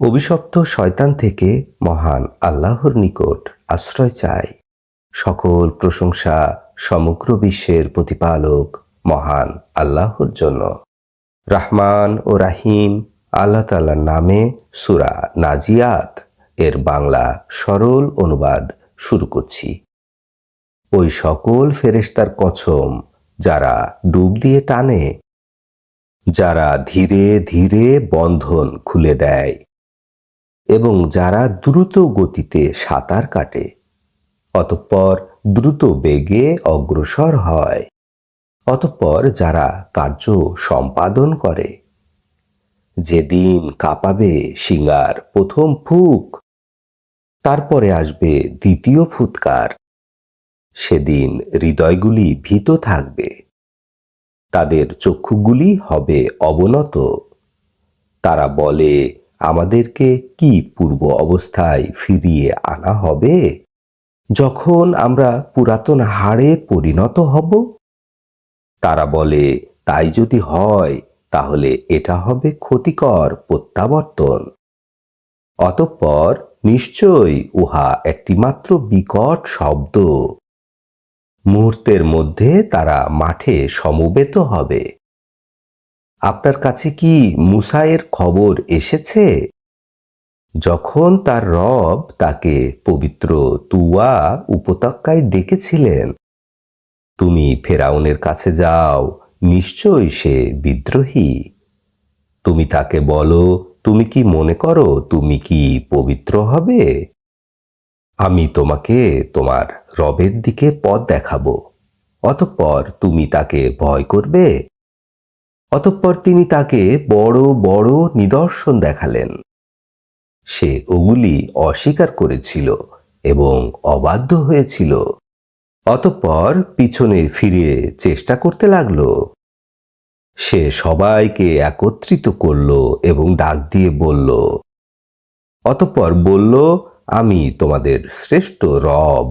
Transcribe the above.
অভিশপ্ত শয়তান থেকে মহান আল্লাহর নিকট আশ্রয় চাই। সকল প্রশংসা সমগ্র বিশ্বের প্রতিপালক মহান আল্লাহর জন্য। রাহমান ও রাহিম আল্লাহ তাল্লার নামে সুরা নাজিয়াত এর বাংলা সরল অনুবাদ শুরু করছি। ওই সকল ফেরেশতার কছম যারা ডুব দিয়ে টানে, যারা ধীরে ধীরে বন্ধন খুলে দেয় এবং যারা দ্রুত গতিতে সাঁতার কাটে, অতঃপর দ্রুত বেগে অগ্রসর হয়। অতঃপর যারা কার্য সম্পাদন করে, যেদিন কাঁপাবে সিঙ্গার প্রথম ফুক, তারপরে আসবে দ্বিতীয় ফুৎকার। সেদিন হৃদয়গুলি ভীত থাকবে, তাদের চক্ষুগুলি হবে অবনত। তারা বলে আমাদেরকে কি পূর্ব অবস্থায় ফিরিয়ে আনা হবে? যখন আমরা পুরাতন হাড়ে পরিণত হব? তারা বলে, তাই যদি হয়, তাহলে এটা হবে ক্ষতিকর প্রত্যাবর্তন। অতঃপর নিশ্চয়ই উহা একটিমাত্র বিকট শব্দ। মুহূর্তের মধ্যে তারা মাঠে সমবেত হবে। আপনার কাছে কি মুসায়ের খবর এসেছে? যখন তার রব তাকে পবিত্র তুয়া উপত্যকায় ডেকেছিলেন, তুমি ফেরাউনের কাছে যাও, নিশ্চয়ই সে বিদ্রোহী। তুমি তাকে বলো, তুমি কি মনে করো, তুমি কি পবিত্র হবে? আমি তোমাকে তোমার রবের দিকে পথ দেখাবো। অতঃপর তুমি তাকে ভয় করবে অতঃপর তিনি তাকে বড় বড় নিদর্শন দেখালেন। সে ওগুলি অস্বীকার করেছিল এবং অবাধ্য হয়েছিল। অতঃপর পিছনে ফিরে চেষ্টা করতে লাগল। সে সবাইকে একত্রিত করল এবং ডাক দিয়ে বলল, অতঃপর বলল, আমি তোমাদের শ্রেষ্ঠ রব।